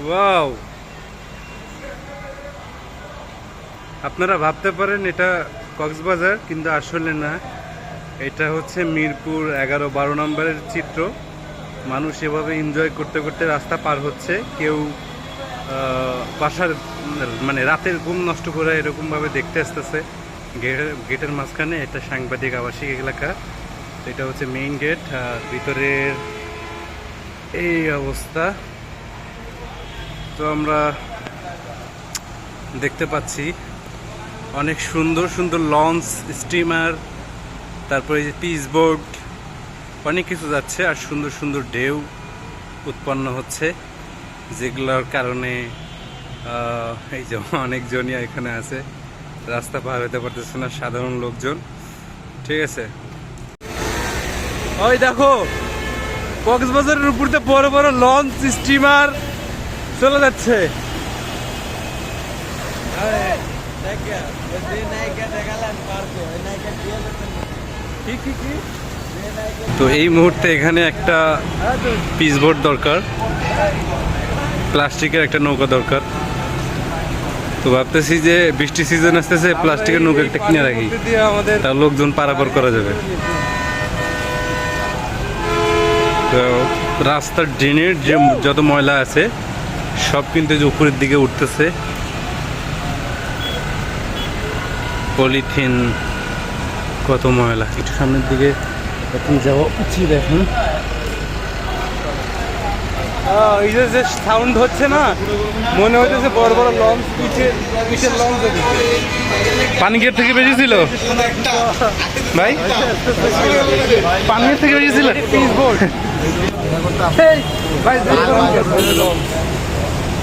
Wow আপনারা ভাবতে পারেন এটা কক্সবাজার, কিন্তু আসলে না। এটা হচ্ছে মিরপুর এগারো বারো নম্বরের চিত্র। মানুষ এভাবে এনজয় করতে করতে রাস্তা পার হচ্ছে। কেউ বাসার মানে রাতের ঘুম নষ্ট করে এরকমভাবে দেখতে আসতেছে। গেটের মাঝখানে এটা সাংবাদিক আবাসিক এলাকা। এটা হচ্ছে মেইন গেট আর ভিতরের এই অবস্থা। তো আমরা দেখতে পাচ্ছি অনেক সুন্দর সুন্দর লঞ্চ স্টিমার তারপরে যে পিস বোর্ড অনেক কিছু যাচ্ছে আর সুন্দর সুন্দর ঢেউ উৎপন্ন হচ্ছে, যেগুলোর কারণে এই যে অনেকজনই এখানে আছে। রাস্তা পার হতে পারতেছে না, সাধারণ লোকজন। ঠিক আছে। ওই দেখো, কক্সবাজারের উপর দিয়ে বড় বড় লঞ্চ স্টিমার চলে যাচ্ছে। তো? এই মুহূর্তে এখানে একটা পিসবোর্ড দরকার। প্লাস্টিকের একটা নৌকা দরকার। তো ভাবতেছি যে বৃষ্টি সিজন আসতেছে প্লাস্টিকের নৌকা একটা কিনে রাখি। তা লোকজন পারাপার করা যাবে। তো রাস্তার ড্রেনের যে যত ময়লা আছে সব কিন্তু যে উপরের দিকে উঠতেছে। পলিথিন কত ময়লা। একটু সামনের দিকে এখন যাওয়া উচিত এখন। এই যে যে সাউন্ড হচ্ছে না মনে হইতেছে বড় বড় লঞ্চ পিছের পিছের লঞ্চ পানি গেট থেকে বেরিয়েছিল ভাই? পানি গেট থেকে বেরিয়েছিল বোর্ড ভাই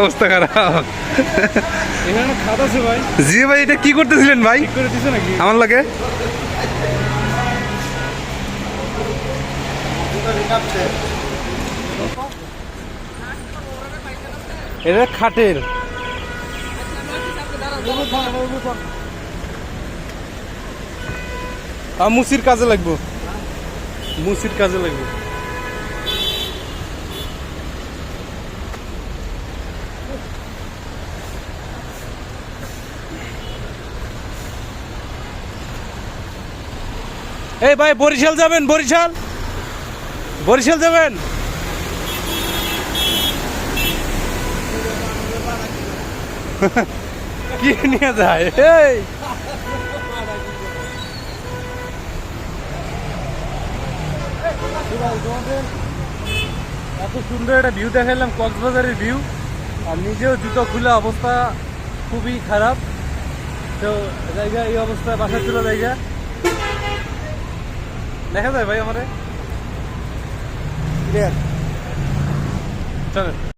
অবস্থা খারাপ। জি ভাই এটা কি করতেছিলেন ভাই? করে দিছে নাকি? আমার লাগে? এটা খাটের। মুসির কাজে লাগবো। মুসির কাজে লাগবে। এই ভাই, বরিশাল যাবেন, বরিশাল। বরিশাল যাবেন? কি নিয়ে যায়? এই। এত সুন্দর একটা ভিউ দেখাইলাম, কক্সবাজারের ভিউ আর নিজেও জুতো খুলে অবস্থা খুবই খারাপ। তো জায়গা, এই অবস্থায় বাসা ছিল জায়গা দেখা যায় ভাই আমাদের চলেন।